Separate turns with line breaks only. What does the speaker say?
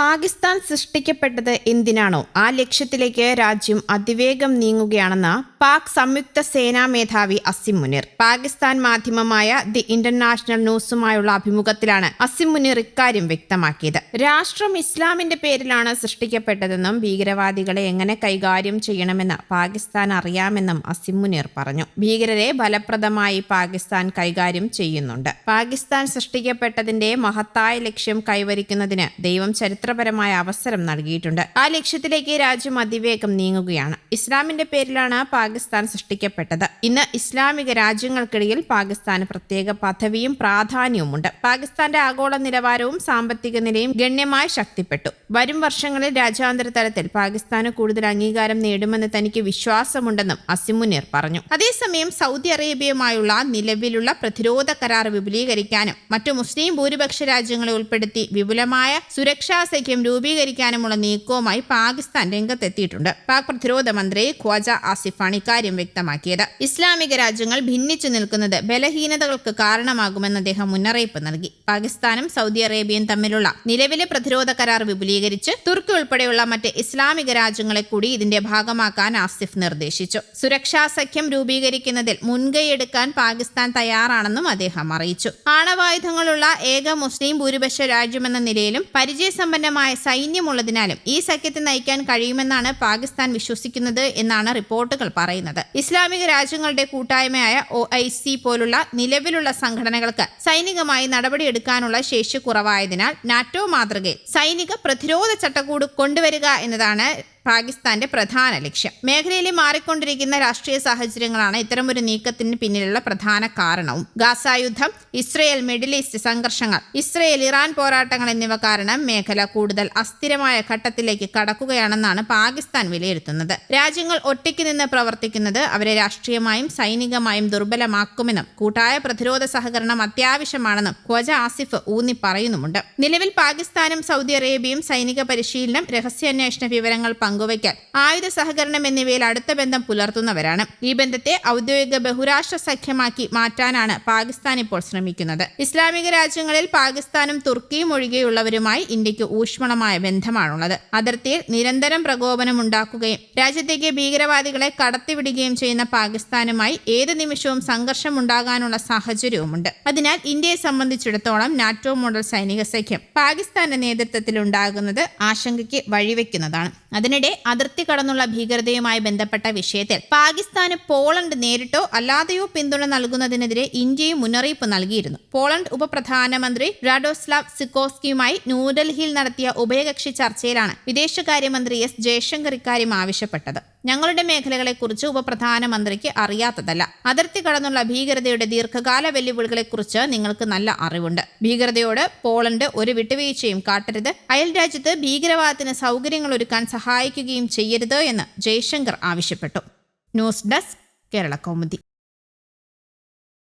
പാകിസ്ഥാൻ സൃഷ്ടിക്കപ്പെട്ടത് എന്തിനാണോ? ആ ലക്ഷ്യത്തിലേക്ക് രാജ്യം അതിവേഗം നീങ്ങുകയാണെന്ന് പാക് സംയുക്ത സേനാ മേധാവി അസിം മുനിർ. പാകിസ്ഥാൻ മാധ്യമമായ ദി ഇന്റർനാഷണൽ ന്യൂസുമായുള്ള അഭിമുഖത്തിലാണ് അസിം മുനിർ ഇക്കാര്യം വ്യക്തമാക്കിയത്. രാഷ്ട്രം ഇസ്ലാമിന്റെ പേരിലാണ് സൃഷ്ടിക്കപ്പെട്ടതെന്നും ഭീകരവാദികളെ എങ്ങനെ കൈകാര്യം ചെയ്യണമെന്ന് പാകിസ്ഥാൻ അറിയാമെന്നും അസിം മുനിർ പറഞ്ഞു. ഭീകരരെ ഫലപ്രദമായി പാകിസ്ഥാൻ കൈകാര്യം ചെയ്യുന്നുണ്ട്. പാകിസ്ഥാൻ സൃഷ്ടിക്കപ്പെട്ടതിന്റെ മഹത്തായ ലക്ഷ്യം കൈവരിക്കുന്നതിന് ദൈവം ചരിത്രപരമായ അവസരം നൽകിയിട്ടുണ്ട്. ആ ലക്ഷ്യത്തിലേക്ക് രാജ്യം അതിവേഗം നീങ്ങുകയാണ്. ഇസ്ലാമിന്റെ പേരിലാണ് പാകിസ്ഥാൻ സൃഷ്ടിക്കപ്പെട്ടത്. ഇന്ന് ഇസ്ലാമിക രാജ്യങ്ങൾക്കിടയിൽ പാകിസ്ഥാന് പ്രത്യേക പദവിയും പ്രാധാന്യവുമുണ്ട്. പാകിസ്ഥാന്റെ ആഗോള നിലവാരവും സാമ്പത്തിക നിലയും ഗണ്യമായി ശക്തിപ്പെട്ടു. വരും വർഷങ്ങളിൽ രാജ്യാന്തര തലത്തിൽ പാകിസ്ഥാന് കൂടുതൽ അംഗീകാരം നേടുമെന്ന് തനിക്ക് വിശ്വാസമുണ്ടെന്നും അസിമുനീർ പറഞ്ഞു. അതേസമയം സൗദി അറേബ്യയുമായുള്ള നിലവിലുള്ള പ്രതിരോധ കരാർ വിപുലീകരിക്കാനും മറ്റു മുസ്ലിം ഭൂരിപക്ഷ രാജ്യങ്ങളെ ഉൾപ്പെടുത്തി വിപുലമായ സുരക്ഷാ സഖ്യം രൂപീകരിക്കാനുമുള്ള നീക്കവുമായി പാകിസ്ഥാൻ രംഗത്തെത്തിയിട്ടുണ്ട്. പാക് പ്രതിരോധ മന്ത്രി ഖ്വാജ ആസിഫാണ് ഇക്കാര്യം വ്യക്തമാക്കിയത്. ഇസ്ലാമിക രാജ്യങ്ങൾ ഭിന്നിച്ചു നിൽക്കുന്നത് ബലഹീനതകൾക്ക് കാരണമാകുമെന്ന് അദ്ദേഹം മുന്നറിയിപ്പ് നൽകി. പാകിസ്ഥാനും സൗദി അറേബ്യയും തമ്മിലുള്ള നിലവിലെ പ്രതിരോധ കരാർ വിപുലീകരിച്ച് തുർക്കി ഉൾപ്പെടെയുള്ള മറ്റ് ഇസ്ലാമിക രാജ്യങ്ങളെ കൂടി ഇതിന്റെ ഭാഗമാക്കാൻ ആസിഫ് നിർദ്ദേശിച്ചു. സുരക്ഷാ സഖ്യം രൂപീകരിക്കുന്നതിൽ മുൻകൈയെടുക്കാൻ പാകിസ്ഥാൻ തയ്യാറാണെന്നും അദ്ദേഹം അറിയിച്ചു. ആണവായുധങ്ങളുള്ള ഏക മുസ്ലിം ഭൂരിപക്ഷ രാജ്യമെന്ന നിലയിലും പരിചയസമ്പന്നമായ സൈന്യമുള്ളതിനാലും ഈ സഖ്യത്തെ നയിക്കാൻ കഴിയുമെന്നാണ് പാകിസ്ഥാൻ വിശ്വസിക്കുന്നത് എന്നാണ് റിപ്പോർട്ടുകൾ പറയുന്നത്. ഇസ്ലാമിക രാജ്യങ്ങളുടെ കൂട്ടായ്മയായ ഒ ഐ സി പോലുള്ള നിലവിലുള്ള സംഘടനകൾക്ക് സൈനികമായി നടപടിയെടുക്കാനുള്ള ശേഷി കുറവായതിനാൽ നാറ്റോ മാതൃകയിൽ സൈനിക പ്രതിരോധ ചട്ടക്കൂട് കൊണ്ടുവരിക എന്നതാണ് പാകിസ്ഥാന്റെ പ്രധാന ലക്ഷ്യം. മേഖലയിലെ മാറിക്കൊണ്ടിരിക്കുന്ന രാഷ്ട്രീയ സാഹചര്യങ്ങളാണ് ഇത്തരമൊരു നീക്കത്തിന് പിന്നിലുള്ള പ്രധാന കാരണവും. ഗാസ യുദ്ധം ഇസ്രയേൽ മിഡിൽ ഈസ്റ്റ് സംഘർഷങ്ങൾ ഇസ്രയേൽ ഇറാൻ പോരാട്ടങ്ങൾ എന്നിവ കാരണം മേഖല കൂടുതൽ അസ്ഥിരമായ ഘട്ടത്തിലേക്ക് കടക്കുകയാണെന്നാണ് പാകിസ്ഥാൻ വിലയിരുത്തുന്നത്. രാജ്യങ്ങൾ ഒറ്റയ്ക്ക് നിന്ന് പ്രവർത്തിക്കുന്നത് അവരെ രാഷ്ട്രീയമായും സൈനികമായും ദുർബലമാക്കുമെന്നും കൂട്ടായ പ്രതിരോധ സഹകരണം അത്യാവശ്യമാണെന്നും ഖ്വജ ആസിഫ് ഊന്നി പറയുന്നുമുണ്ട്. നിലവിൽ പാകിസ്ഥാനും സൗദി അറേബ്യയും സൈനിക പരിശീലനം രഹസ്യാന്വേഷണ വിവരങ്ങൾ പങ്കുവയ്ക്കൽ ആയുധ സഹകരണം എന്നിവയിൽ അടുത്ത ബന്ധം പുലർത്തുന്നവരാണ്. ഈ ബന്ധത്തെ ഔദ്യോഗിക ബഹുരാഷ്ട്ര സഖ്യമാക്കി മാറ്റാനാണ് പാകിസ്ഥാൻ ഇപ്പോൾ ശ്രമിക്കുന്നത്. ഇസ്ലാമിക രാജ്യങ്ങളിൽ പാകിസ്ഥാനും തുർക്കിയും ഒഴികെയുള്ളവരുമായി ഇന്ത്യയ്ക്ക് ഊഷ്മളമായ ബന്ധമാണുള്ളത്. അതിർത്തിയിൽ നിരന്തരം പ്രകോപനം ഉണ്ടാക്കുകയും രാജ്യത്തേക്ക് ഭീകരവാദികളെ കടത്തിവിടുകയും ചെയ്യുന്ന പാകിസ്ഥാനുമായി ഏത് നിമിഷവും സംഘർഷം ഉണ്ടാകാനുള്ള സാഹചര്യവുമുണ്ട്. അതിനാൽ ഇന്ത്യയെ സംബന്ധിച്ചിടത്തോളം നാറ്റോ മോഡൽ സൈനിക സഖ്യം പാകിസ്ഥാന്റെ നേതൃത്വത്തിൽ ഉണ്ടാകുന്നത് ആശങ്കയ്ക്ക് വഴിവെക്കുന്നതാണ്. അതിനിടെ അതിർത്തി കടന്നുള്ള ഭീകരതയുമായി ബന്ധപ്പെട്ട വിഷയത്തിൽ പാകിസ്ഥാന് പോളണ്ട് നേരിട്ടോ അല്ലാതെയോ പിന്തുണ നൽകുന്നതിനെതിരെ ഇന്ത്യയും മുന്നറിയിപ്പ് നൽകിയിരുന്നു. പോളണ്ട് ഉപപ്രധാനമന്ത്രി റാഡോസ്ലാവ് സിക്കോസ്കിയുമായി ന്യൂഡൽഹിയിൽ നടത്തിയ ഉഭയകക്ഷി ചർച്ചയിലാണ് വിദേശകാര്യമന്ത്രി എസ് ജയശങ്കർ ഇക്കാര്യം ആവശ്യപ്പെട്ടത്. ഞങ്ങളുടെ മേഖലകളെക്കുറിച്ച് ഉപപ്രധാനമന്ത്രിക്ക് അറിയാത്തതല്ല. അതിർത്തി കടന്നുള്ള ഭീകരതയുടെ ദീർഘകാല വെല്ലുവിളികളെക്കുറിച്ച് നിങ്ങൾക്ക് നല്ല അറിവുണ്ട്. ഭീകരതയോട് പോളണ്ട് ഒരു വിട്ടുവീഴ്ചയും കാട്ടരുത്. അയൽ രാജ്യത്ത് ഭീകരവാദത്തിന് സൗകര്യങ്ങൾ ഒരുക്കാൻ സഹായിക്കുകയും ചെയ്യരുത് എന്ന് ജയശങ്കർ ആവശ്യപ്പെട്ടു. News desk Kerala Kaumudi.